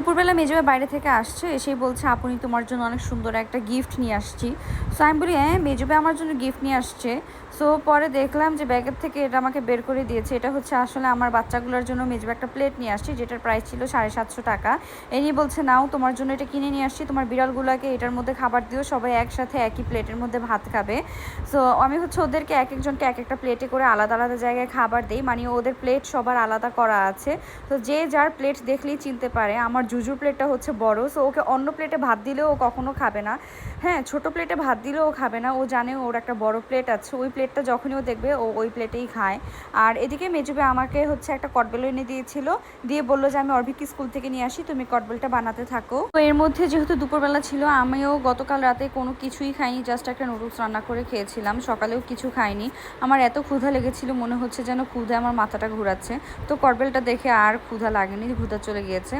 দুপুরবেলা মেজবা বাইরে থেকে আসছে, এসেই বলছে, আপনি তোমার জন্য অনেক সুন্দর একটা গিফট নিয়ে আসছি। সো আমি বলি হ্যাঁ মেজবে আমার জন্য গিফট নিয়ে আসছে। সো পরে দেখলাম যে ব্যাগের থেকে এটা আমাকে বের করে দিয়েছে। এটা হচ্ছে আসলে আমার বাচ্চাগুলোর জন্য মেজবা একটা প্লেট নিয়ে আসছি, যেটার প্রাইস ছিল সাড়ে সাতশো টাকা। এ নিয়ে বলছে, নাও, তোমার জন্য এটা কিনে নিয়ে আসছি। তোমার বিড়ালগুলোকে এটার মধ্যে খাবার দিও, সবাই একসাথে একই প্লেটের মধ্যে ভাত খাবে। সো আমি হচ্ছে ওদেরকে এক একজনকে এক একটা প্লেটে করে আলাদা আলাদা জায়গায় খাবার দিই। মানে ওদের প্লেট সবার আলাদা করা আছে। তো যে যার প্লেট দেখলেই চিনতে পারে, আমার জুজুর প্লেটটা হচ্ছে বড় সো ওকে অন্য প্লেটে ভাত দিলেও ও কখনো খাবে না। হ্যাঁ ছোট প্লেটে ভাত দিলেও ও খাবে না, ও জানে ওর একটা বড় প্লেট আছে, ওই প্লেটটা যখনই ও দেখবে ও ওই প্লেটেই খায়। আর এদিকে মেজুবে আমাকে হচ্ছে একটা কটবেল এনে দিয়েছিল, দিয়ে বলল যে আমি অর্ভিক স্কুল থেকে নিয়ে আসি, তুমি কটবেলটা বানাতে থাকো। তো এর মধ্যে যেহেতু দুপুরবেলা ছিল, আমিও গতকাল রাতে কোনো কিছুই খাইনি জাস্ট একটা নুডলস রান্না করে খেয়েছিলাম, সকালেও কিছু খাইনি। আমার এত ক্ষুধা লেগেছিল, মনে হচ্ছে যেন ক্ষুধা আমার মাথাটা ঘোরাচ্ছে। তো কটবেলটা দেখে আর ক্ষুধা লাগেনি, ক্ষুধা চলে গিয়েছে।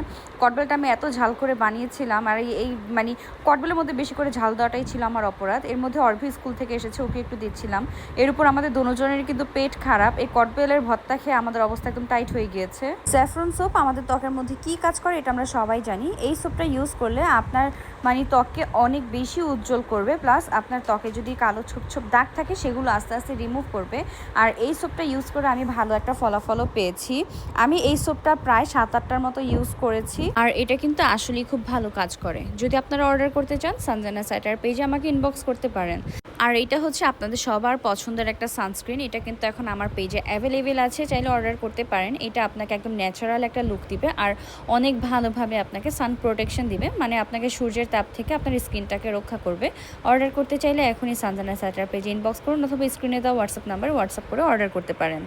কটবেলটা আমি এত ঝাল করে বানিয়েছিলাম আর এই- মানে কটবেলের মধ্যে বেশি করে ঝাল দেওয়াটাই ছিল আমার অপরাধ। এর মধ্যে অর্ভি স্কুল থেকে এসেছে, ওকে একটু দিচ্ছিলাম। এর উপর আমাদের দুজনের কিন্তু পেট খারাপ। এই কটবেলের ভত্তা খেয়ে আমাদের অবস্থা একদম টাইট হয়ে গিয়েছে। স্যাফরন সোপ আমাদের ত্বকের মধ্যে কি কাজ করে এটা আমরা সবাই জানি। এই সোপটা ইউজ করলে আপনার মানে ত্বককে অনেক বেশি উজ্জ্বল করবে, প্লাস আপনার ত্বকে যদি কালো ছোপ ছোপ দাগ থাকে সেগুলো আস্তে আস্তে রিমুভ করবে। আর এই সোপটা ইউজ করে আমি ভালো একটা ফলাফলও পেয়েছি। আমি এই সোপটা প্রায় সাত আটটার মতো ইউজ করেছি। আর এটা কিন্তু আসলেই খুব ভালো কাজ করে। যদি আপনারা অর্ডার করতে চান সানজানা সাইটার পেজে আমাকে ইনবক্স করতে পারেন। আর এটা হচ্ছে আপনাদের সবার পছন্দের একটা সানস্ক্রিন এটা কিন্তু এখন আমার পেজে অ্যাভেলেবেল আছে, চাইলে অর্ডার করতে পারেন। এটা আপনাকে একদম ন্যাচারাল একটা লুক দিবে আর অনেক ভালোভাবে আপনাকে সান প্রোটেকশন দিবে। মানে আপনাকে সূর্যের তাপ থেকে আপনার স্কিনটাকে রক্ষা করবে। অর্ডার করতে চাইলে এখনই সানজানা সাইটার পেজে ইনবক্স করুন অথবা স্ক্রিনে দেওয়া হোয়াটসঅ্যাপ নাম্বার হোয়াটসঅ্যাপ করে অর্ডার করতে পারেন।